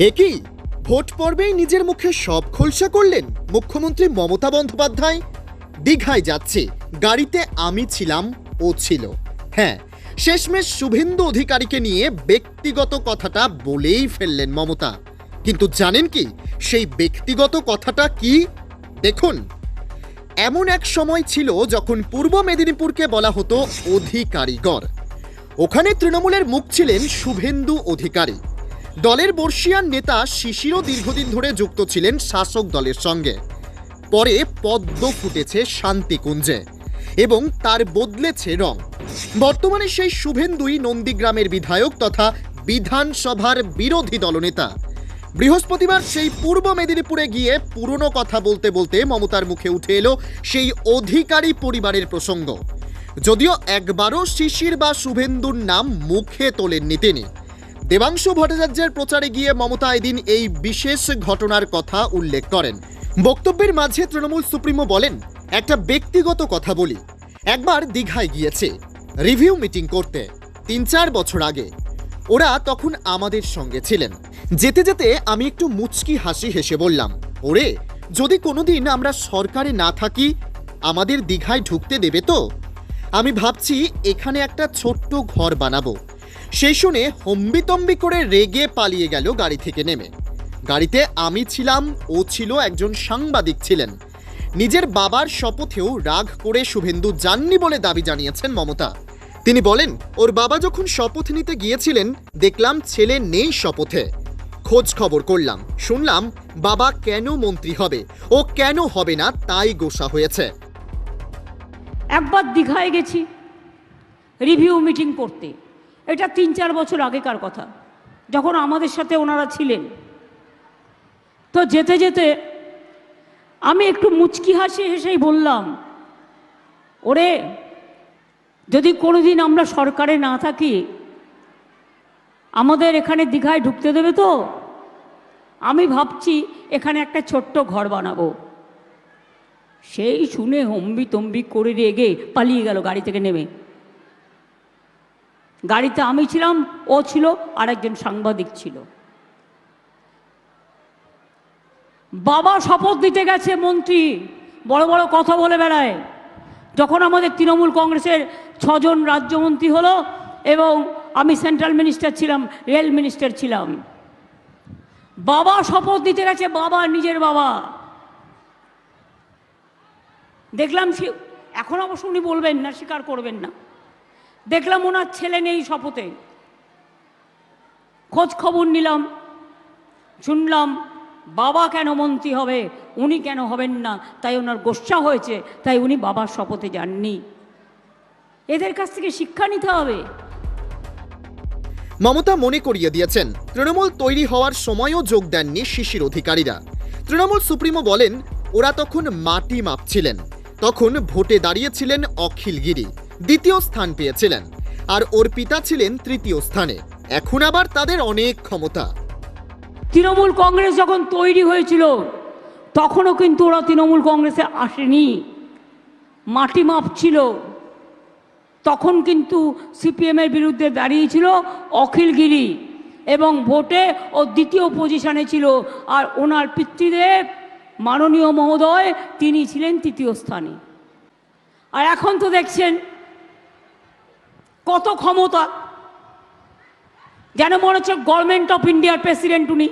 একই ভোট পর্বেই নিজের মুখে সব খোলসা করলেন মুখ্যমন্ত্রী মমতা বন্দ্যোপাধ্যায়? দীঘায় যাচ্ছে, গাড়িতে আমি ছিলাম, ও ছিল। হ্যাঁ শেষমেশ শুভেন্দু অধিকারীকে নিয়ে ব্যক্তিগত কথাটা বলেই ফেললেন মমতা। কিন্তু জানেন কি, সেই ব্যক্তিগত কথাটা কি? দেখুন, এমন এক সময় ছিল যখন পূর্ব মেদিনীপুরকে বলা হতো অধিকারীগড় ওখানে তৃণমূলের মুখ ছিলেন শুভেন্দু অধিকারী। দলের বর্ষিয়ান নেতা শিশিরও দীর্ঘদিন ধরে যুক্ত ছিলেন শাসক দলের সঙ্গে। পরে পদ্ম ফুটেছে শান্তিকুঞ্জে এবং তার বদলেছে রং। বর্তমানে সেই শুভেন্দুই নন্দীগ্রামের বিধায়ক তথা বিধানসভার বিরোধী দলনেতা। বৃহস্পতিবার সেই পূর্ব মেদিনীপুরে গিয়ে পুরনো কথা বলতে বলতে মমতার মুখে উঠে এলো সেই অধিকারী পরিবারের প্রসঙ্গ। যদিও একবারও শিশির বা শুভেন্দুর নাম মুখে তোলেননি তিনি। দেবাংশু ভট্টাচার্যের প্রচারে গিয়ে মমতা এদিন এই বিশেষ ঘটনার কথা উল্লেখ করেন। বক্তব্যের মাঝে তৃণমূল সুপ্রিমো বলেন, একটা ব্যক্তিগত কথা বলি। একবার দীঘায় গিয়েছে, রিভিউ মিটিং করতে, তিন চার বছর আগে। ওরা তখন আমাদের সঙ্গে ছিলেন। যেতে যেতে আমি একটু মুচকি হাসি হেসে বললাম, ওরে, যদি কোনোদিন আমরা সরকারে না থাকি, আমাদের দীঘায় ঢুকতে দেবে তো? আমি ভাবছি, এখানে একটা ছোট্ট ঘর বানাবো। সেই শুনে হম্বিতম্বি করে রেগে পালিয়ে গেল গাড়ি থেকে নেমে। গাড়িতে আমি ছিলাম, ও ছিল একজন সাংবাদিক ছিলেন। নিজের বাবার শপথেও রাগ করে শুভেন্দু যাননি বলে দাবি জানিয়েছেন মমতা। তিনি বলেন, ওর বাবা যখন শপথ নিতে গিয়েছিলেন, দেখলাম ছেলে নেই শপথে। খোঁজ খবর করলাম, শুনলাম বাবা কেন মন্ত্রী হবে? ও কেন হবে না তাই গোসা হয়েছে। একবার দীঘায় গেছি রিভিউ মিটিং করতে। এটা তিন চার বছর আগেকার কথা। যখন আমাদের সাথে ওনারা ছিলেন। তো যেতে যেতে আমি একটু মুচকি হাসি হেসেই বললাম, ওরে, যদি কোনোদিন আমরা সরকারে না থাকি, আমাদের এখানে দীঘায় ঢুকতে দেবে তো? আমি ভাবছি এখানে একটা ছোট্ট ঘর বানাবো। সেই শুনে হম্বি তম্বি করে রেগে পালিয়ে গেল গাড়ি থেকে নেমে। গাড়িতে আমি ছিলাম, ও ছিল আর একজন সাংবাদিক ছিল। বাবা শপথ দিতে গেছে মন্ত্রী, বড় বড় কথা বলে বেড়ায়। যখন আমাদের তৃণমূল কংগ্রেসের ছজন রাজ্যমন্ত্রী হলো এবং আমি সেন্ট্রাল মিনিস্টার ছিলাম, রেল মিনিস্টার ছিলাম। বাবা শপথ দিতে গেছে, বাবা নিজের বাবা। দেখলাম সে, এখন অবশ্য উনি বলবেন না, স্বীকার করবেন না। দেখলাম ওনার ছেলে নেই শপথে। খোঁজ খবর নিলাম, শুনলাম, বাবা কেন মন্ত্রী হবে, উনি কেন হবেন না, তাই ওনার গোসা হয়েছে, তাই উনি বাবার শপথে যাননি। এদের কাছ থেকে শিক্ষা নিতে হবে। মমতা মনে করিয়ে দিয়েছেন, তৃণমূল তৈরি হওয়ার সময়ও যোগ দেননি শিশির অধিকারীরা। তৃণমূল সুপ্রিমো বলেন, ওরা তখন মাটি মাপছিলেন, তখন ভোটে দাঁড়িয়েছিলেন অখিল গিরি দ্বিতীয় স্থান পেয়েছিলেন, আর ওর পিতা ছিলেন তৃতীয় স্থানে। এখন আবার তাদের অনেক ক্ষমতা। তৃণমূল কংগ্রেস যখন তৈরি হয়েছিল, তখনও কিন্তু ওরা তৃণমূল কংগ্রেসে আসেনি। মাটি মাপ ছিল। তখন কিন্তু সিপিএমের বিরুদ্ধে দাঁড়িয়েছিল অখিলগিরি এবং ভোটে ও দ্বিতীয় পজিশনে ছিল, আর ওনার পিতৃদেব মাননীয় মহোদয়, তিনি ছিলেন তৃতীয় স্থানে। আর এখন তো দেখছেন কত ক্ষমতা? যেন মনে হচ্ছে গভর্নমেন্ট অফ ইন্ডিয়ার প্রেসিডেন্ট উনি।